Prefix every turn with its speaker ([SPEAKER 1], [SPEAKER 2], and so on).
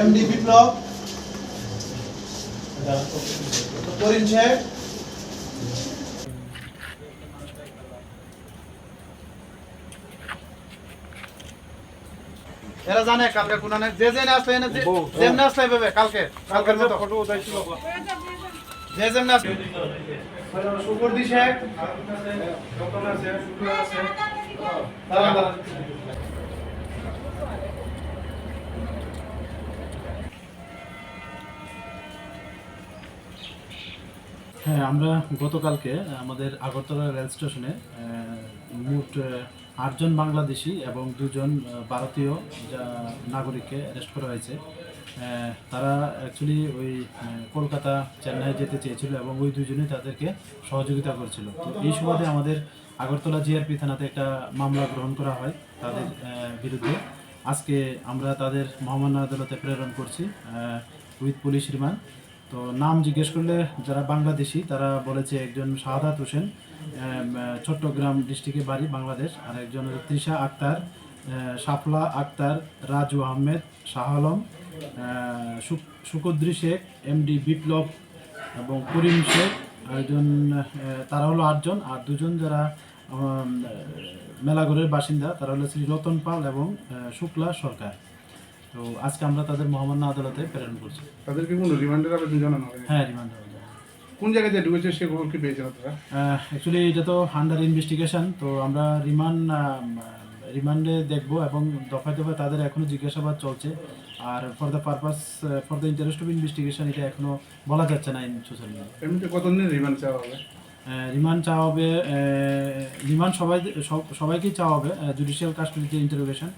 [SPEAKER 1] MD বিপ্লব করিম শেখ এরা জানে কালকে কোন যে যে আসলে যেমনি আসলে কালকে কালকের মতো। যে যেমনি।
[SPEAKER 2] হ্যাঁ আমরা গতকালকে আমাদের আগরতলা রেল স্টেশনে আহ, মোট আটজন বাংলাদেশি এবং দুজন ভারতীয় যা নাগরিককে অ্যারেস্ট করা হয়েছে তারা অ্যাকচুয়ালি ওই কলকাতা, চেন্নাই যেতে চেয়েছিল এবং ওই দুজনেই তাদেরকে সহযোগিতা করছিল। তো এই সুবাদে আমাদের আগরতলা জিআরপি থানাতে একটা মামলা গ্রহণ করা হয় তাদের বিরুদ্ধে। আজকে আমরা তাদের মহামান্য আদালতে প্রেরণ করছি উইথ পুলিশ রিমান্ড। তো নাম জিজ্ঞেস করলে যারা বাংলাদেশি, তারা বলেছে একজন শাহাদাত হোসেন চট্টগ্রাম ডিস্ট্রিক্টে বাড়ি বাংলাদেশ, আর একজন তৃষা আক্তার সাফলা আক্তার, রাজু আহমেদ, শাহ আলম শুকদ্রি শেখ এমডি বিপ্লব এবং করিম শেখ আর একজন তারা হলো আটজন। আর দুজন যারা মেলাগড়ের বাসিন্দা তারা হলো শ্রী রতন পাল এবং শুক্লা সরকার। তো আজকে আমরা তাদের মহামান্য আদালতে প্রেরণ করছি।
[SPEAKER 3] তাদেরকে কোন রিমান্ডের আবেদন জানানো হয়
[SPEAKER 2] হ্যাঁ রিমান্ড
[SPEAKER 3] কোন জায়গাতে ঢুকেছে সে খবর কি পেয়েছেন আপনারা?
[SPEAKER 2] অ্যাকচুয়ালি এটা তো আন্ডার ইনভেস্টিগেশন তো আমরা রিমান্ড রিমান্ডে দেখব এবং দফায় দফায় তাদের এখনও জিজ্ঞাসাবাদ চলছে। আর for the purpose for the interest of investigation এটা এখনও বলা যাচ্ছে না ইন সোশ্যাল মিডিয়া
[SPEAKER 3] এমনিতে কতদিনের রিমান্ড চাওয়া হবে?
[SPEAKER 2] রিমান্ড চাওয়া হবে রিমান্ড সবাই সব- সবাইকেই চাওয়া হবে জুডিশিয়াল কাস্টডিতে ইন্টারোগেশন